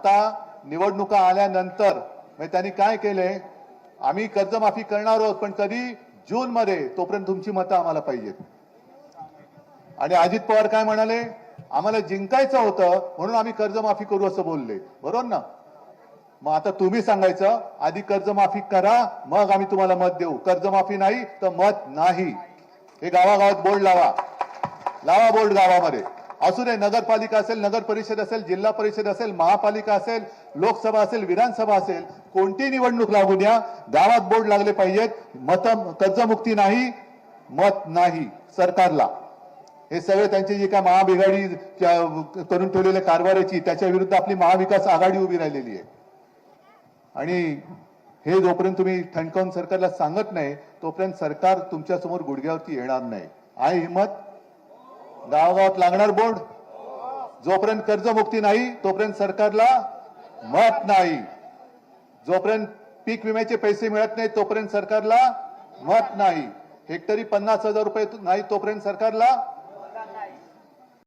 आता निवडणुका आल्यानंतर म्हणजे त्यांनी काय केले? आम्ही कर्जमाफी करणार आहोत पण कधी जून मध्ये तोपर्यंत तुमची मतं आम्हाला पाहिजेत. आणि अजित पवार काय म्हणाले? आम्हाला जिंकायचं होतं म्हणून आम्ही कर्जमाफी करू असं बोलले. बरोबर ना? मग आता तुम्ही सांगायचं आधी कर्जमाफी करा मग आम्ही तुम्हाला मत देऊ. कर्जमाफी नाही तर मत नाही. हे गावागावात बोर्ड लावा. लावा बोर्ड गावामध्ये. असू दे नगरपालिका असेल नगर परिषद असेल जिल्हा परिषद असेल महापालिका असेल लोकसभा असेल विधानसभा असेल कोणती निवडणूक लागू द्या गावात बोर्ड लागले पाहिजेत मत कर्जमुक्ती नाही मत नाही सरकारला. हे सगळे त्यांची जी काय महाबिघाडी करून ठेवलेल्या कारभाराची त्याच्या विरुद्ध आपली महाविकास आघाडी उभी राहिलेली आहे. आणि हे जोपर्यंत तुम्ही ठणकावून सरकारला सांगत नाही तोपर्यंत सरकार तुमच्यासमोर गुडघ्यावरती येणार नाही. आहे हिंमत? गावागावात लागणार बोर्ड जोपर्यंत कर्जमुक्ती नाही तोपर्यंत सरकारला मत नाही. जोपर्यंत पीक विम्याचे पैसे मिळत नाही तोपर्यंत सरकारला मत नाही. हेक्टरी पन्नास हजार रुपये नाही तोपर्यंत सरकारला